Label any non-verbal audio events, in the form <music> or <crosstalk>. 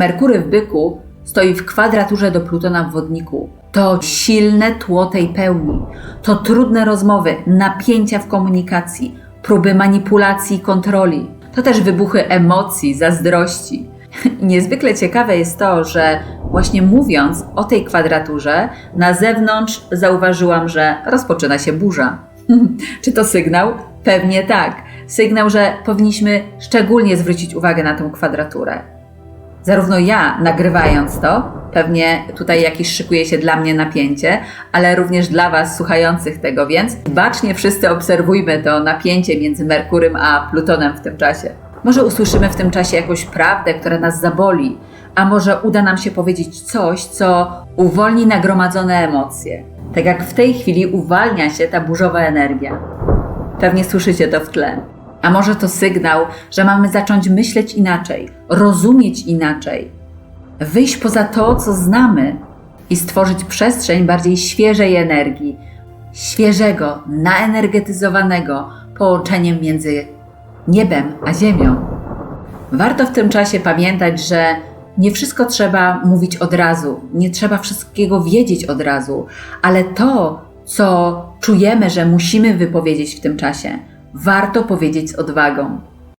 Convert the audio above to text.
Merkury w byku stoi w kwadraturze do Plutona w wodniku. To silne tło tej pełni, to trudne rozmowy, napięcia w komunikacji, próby manipulacji i kontroli. To też wybuchy emocji, zazdrości. <laughs> Niezwykle ciekawe jest to, że właśnie mówiąc o tej kwadraturze, na zewnątrz zauważyłam, że rozpoczyna się burza. <laughs> Czy to sygnał? Pewnie tak. Sygnał, że powinniśmy szczególnie zwrócić uwagę na tę kwadraturę. Zarówno ja, nagrywając to, pewnie tutaj jakieś szykuje się dla mnie napięcie, ale również dla Was, słuchających tego, więc bacznie wszyscy obserwujmy to napięcie między Merkurym a Plutonem w tym czasie. Może usłyszymy w tym czasie jakąś prawdę, która nas zaboli, a może uda nam się powiedzieć coś, co uwolni nagromadzone emocje. Tak jak w tej chwili uwalnia się ta burzowa energia. Pewnie słyszycie to w tle. A może to sygnał, że mamy zacząć myśleć inaczej, rozumieć inaczej, wyjść poza to, co znamy i stworzyć przestrzeń bardziej świeżej energii, świeżego, naenergetyzowanego połączeniem między niebem a ziemią. Warto w tym czasie pamiętać, że nie wszystko trzeba mówić od razu, nie trzeba wszystkiego wiedzieć od razu, ale to, co czujemy, że musimy wypowiedzieć w tym czasie, warto powiedzieć z odwagą.